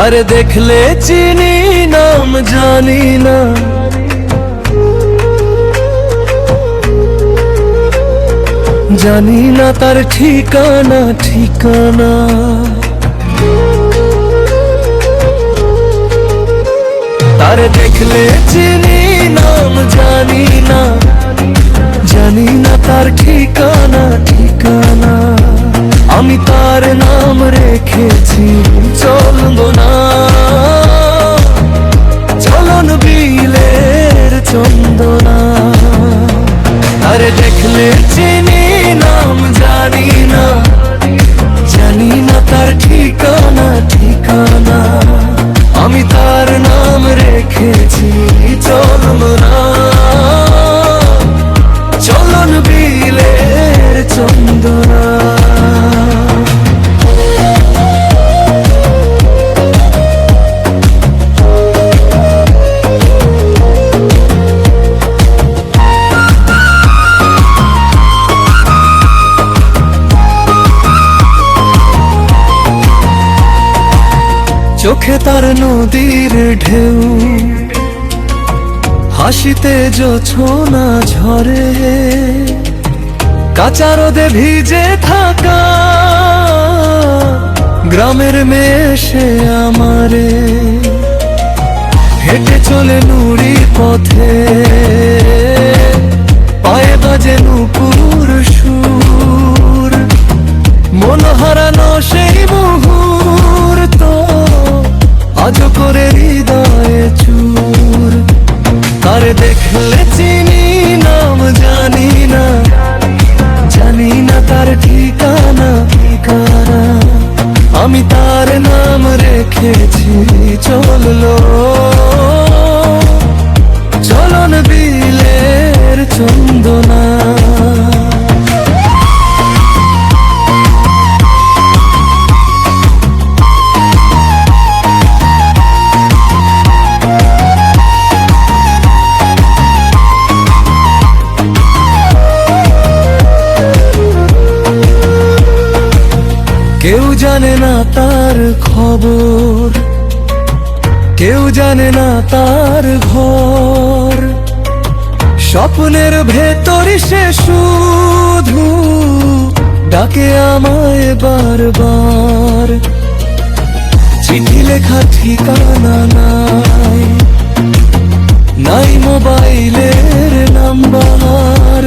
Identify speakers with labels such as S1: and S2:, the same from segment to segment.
S1: তার দেখলে চিনি নাম জানি না জানি না তার ঠিকানা ঠিকানা তার দেখলে চিনি নাম জানি না জানি না তার ঠিকানা তার নাম রেখেছি? চলবো না। চোখে তার নদীর ঢেউ। হাসিতে জোছনা ঝরে। কাঁচা রোদে ভিজে থাকা গ্রামের মেয়ে আমারে। হেঁটে চলে নুড়ি পথে। চলল। চলন বিলের চন্দনা। কেউ জানে না তার খবর। কেউ জানে না তার ঘর। স্বপ্নের ভেতর সে শুধু ডাকে আমায় বারবার। চিঠি লেখা ঠিকানা নাই নাই মোবাইলের নাম্বার।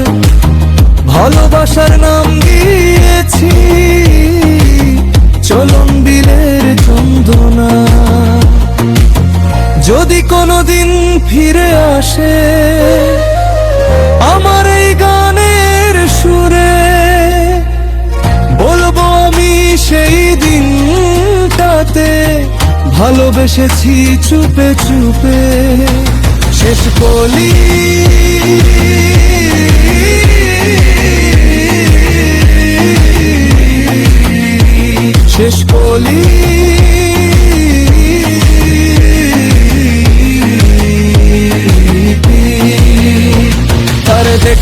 S1: ভালোবাসার নাম দিয়েছি। কোনোদিন ফিরে আসে, আমার এই গানের সুরে বলব আমি সেই দিনটাতে, ভালোবেসেছি চুপে চুপে শেষ কলি।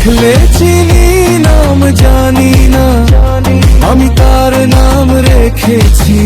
S1: দেখলে চিনি নাম জানি না। আমি তার নাম রেখেছি।